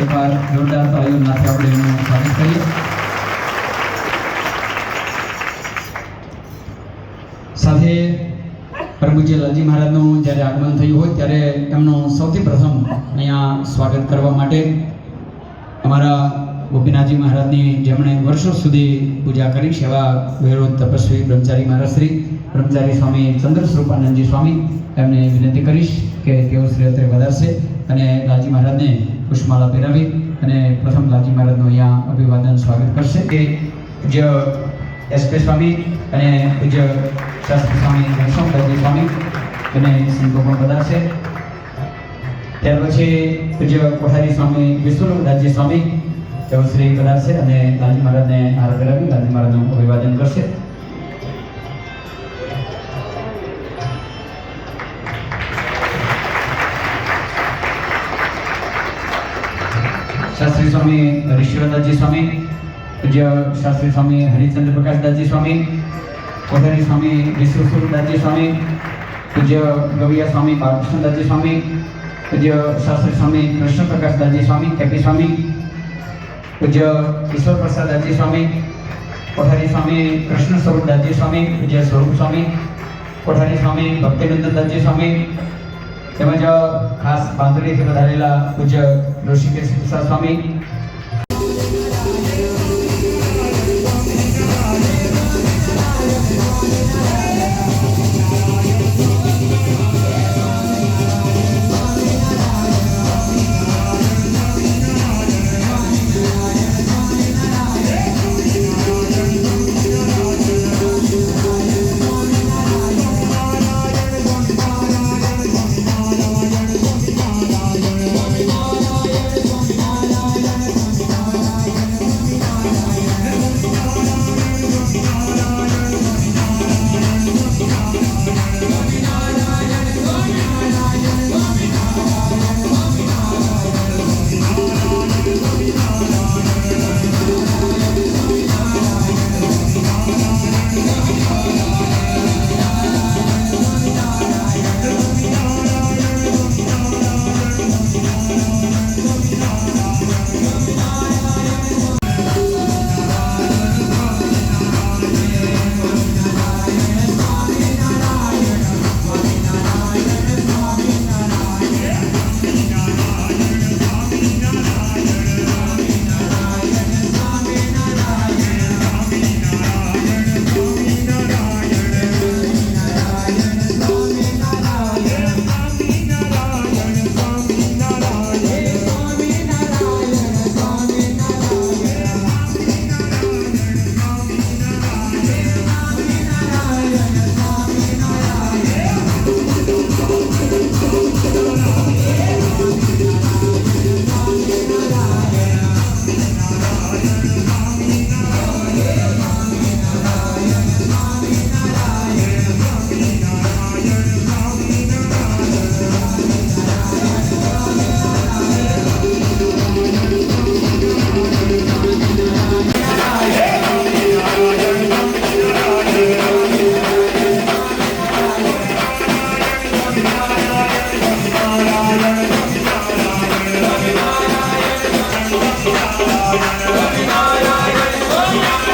એકવાર જોરદાર તાળીઓનાથી આપણે એનું સ્વાગત કરીએ. સાથે પ્રભુજી લાલજી મહારાજનું જ્યારે આગમન થયું હોય ત્યારે એમનું સૌથી પ્રથમ અહીંયા સ્વાગત કરવા માટે અમારા ગોપીનાથજી મહારાજની જેમણે વર્ષો સુધી પૂજા કરી, સેવા વિરોધ તપસ્વી બ્રહ્મચારી મહારાજ શ્રી બ્રહ્મચારી સ્વામી ચંદ્ર સ્વરૂપાનંદજી સ્વામી, એમને વિનંતી કરીશ કે તેઓ શ્રી અત્રે વધારશે અને લાલજી મહારાજને પુષ્પમાળા પહેરાવી અને પ્રથમ લાલજી મહારાજનું અહીંયા અભિવાદન સ્વાગત કરશે. કે પૂજ્ય એસપી સ્વામી અને પૂજ્ય શાસ્ત્રી સ્વામી ઘનશ્યામદાસજી સ્વામી અને સંતો પણ વધારશે. ત્યાર પછી પૂજ્ય કોઠારી સ્વામી વિષ્ણુદાસજી સ્વામી તેઓ શ્રી કરાશે અને લાલજી મહારાજને હાર કરાવી લાલજી મહારાજનું અભિવાદન કરશે. શાસ્ત્રી સ્વામી ઋષિવદાસજી સ્વામી, પૂજ્ય શાસ્ત્રી સ્વામી હરિચંદ્ર પ્રકાશદાસજી સ્વામી કોઠારી સ્વામી વિશ્વસ્વરૂપદાસજી સ્વામી, પૂજ્ય ગવિયા સ્વામી બાલકૃષ્ણદાસજી સ્વામી, પૂજ્ય શાસ્ત્રી સ્વામી કૃષ્ણ પ્રકાશદાસજી સ્વામી, કેપી સ્વામી પૂજ્ય ઈશ્વર પ્રસાદદાસજી સ્વામી, કોઠારી સ્વામી, કૃષ્ણ સ્વરૂપ દાદી સ્વામી, પૂજ્ય સ્વરૂપ સ્વામી, કોઠારી સ્વામી ભક્તિનંદનદાસજી સ્વામી, તેમજ ખાસ બાંધણીથી વધારેલા પૂજ્ય ઋષિકેશ પ્રસાદ સ્વામી Om Narayan Om Narayan